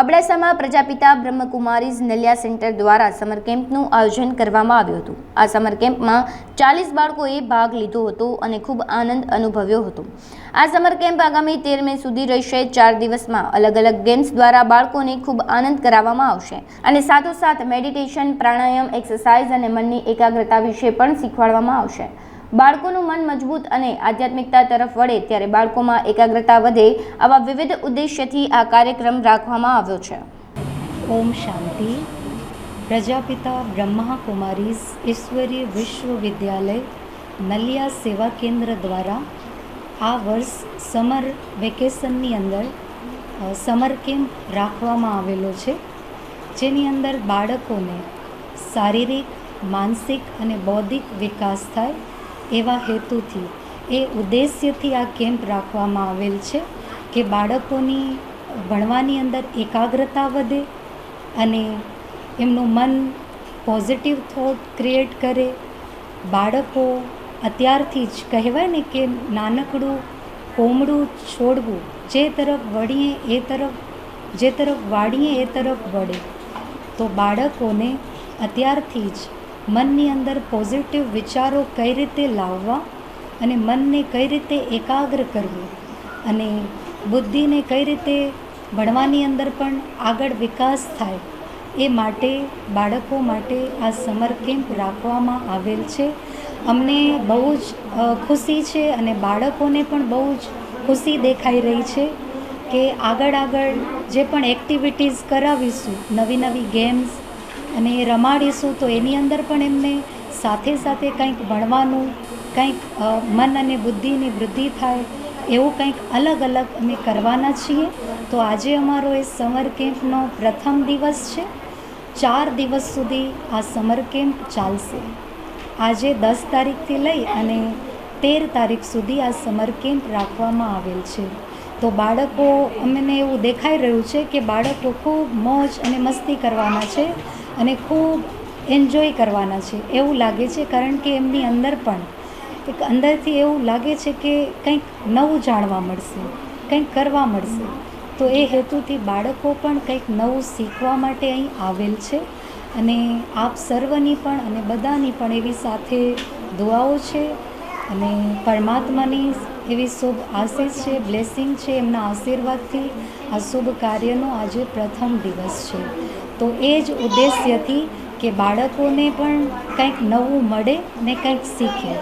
અબડાસામાં Prajapita બ્રહ્મકુમારીઝ Naliya centre દ્વારા summer કેમ્પનું આયોજન કરવામાં આવ્યું હતું. આ સમર કેમ્પમાં ચાલીસ બાળકોએ ભાગ લીધો હતો અને ખૂબ આનંદ અનુભવ્યો હતો. આ સમર કેમ્પ આગામી તેર મે સુધી રહેશે. ચાર દિવસમાં અલગ અલગ ગેમ્સ દ્વારા બાળકોને ખૂબ આનંદ કરાવવામાં આવશે અને સાથોસાથ મેડિટેશન, પ્રાણાયામ, એક્સરસાઇઝ અને મનની એકાગ્રતા વિશે પણ શીખવાડવામાં આવશે. બાળકોનું મન મજબૂત અને આધ્યાત્મિકતા તરફ વળે ત્યારે બાળકોમાં એકાગ્રતા વધે આવા વિવિધ ઉદ્દેશ્યથી આ કાર્યક્રમ રાખવામાં આવ્યો છે. ઓમ શાંતિ. પ્રજાપિતા બ્રહ્મા કુમારીઝ ઈશ્વરીય વિશ્વવિદ્યાલય નલિયા સેવા કેન્દ્ર દ્વારા આ વર્ષ સમર વેકેશનની અંદર સમર કેમ્પ રાખવામાં આવેલો છે, જેની અંદર બાળકોને શારીરિક, માનસિક અને બૌદ્ધિક વિકાસ થાય એવા હેતુથી એ ઉદ્દેશ્યથી આ કેમ્પ રાખવામાં આવેલ છે કે બાળકોની ભણવાની અંદર એકાગ્રતા વધે અને એમનું મન પોઝિટિવ થોટ ક્રિએટ કરે. બાળકો અત્યારથી જ કહેવાય ને કે નાનકડું કોમડું છોડવું જે તરફ વળીએ એ તરફ, જે તરફ વાળીએ એ તરફ વળે. તો બાળકોને અત્યારથી જ મનની અંદર પોઝિટિવ વિચારો કઈ રીતે લાવવા અને મનને કઈ રીતે એકાગ્ર કરવું અને બુદ્ધિને કઈ રીતે ભણવાની અંદર પણ આગળ વિકાસ થાય એ માટે બાળકો માટે આ સમર કેમ્પ રાખવામાં આવેલ છે. અમને બહુ જ ખુશી છે અને બાળકોને પણ બહુ જ ખુશી દેખાઈ રહી છે કે આગળ આગળ જે પણ એક્ટિવિટીઝ કરાવીશું, નવી નવી ગેમ્સ અને એ રમાડીશું તો એની અંદર પણ એમને સાથે સાથે કંઈક ભણવાનું, કંઈક મન અને બુદ્ધિની વૃદ્ધિ થાય એવું કંઈક અલગ અલગ અમે કરવાના છીએ. તો આજે અમારો એ સમર કેમ્પનો પ્રથમ દિવસ છે. ચાર દિવસ સુધી આ સમર કેમ્પ ચાલશે. આજે દસ તારીખથી લઈ અને તેર તારીખ સુધી આ સમર કેમ્પ રાખવામાં આવેલ છે. તો બાળકો, અમને એવું દેખાઈ રહ્યું છે કે બાળકો ખૂબ મોજ અને મસ્તી કરવાના છે. અને ખૂબ એન્જોય કરવાના છે. એવું લાગે છે કારણ કે એમની અંદર પણ એક અંદરથી એવું લાગે છે કે કંઈક નવું જાણવા મળશે, કંઈક કરવા મળશે. તો એ હેતુથી બાળકો પણ કંઈક નવું શીખવા માટે અહીં આવેલ છે અને આપ સર્વની પણ અને બધાની પણ એવી સાથે દુઆઓ છે અને પરમાત્માની એવી શુભ આશીષ છે બ્લેસિંગ છે એમના આશીર્વાદથી આ શુભ કાર્યનો આજે પ્રથમ દિવસ છે. તો એ જ ઉદ્દેશ્યથી કે બાળકોને પણ કંઈક નવું મળે ને કંઈક શીખે.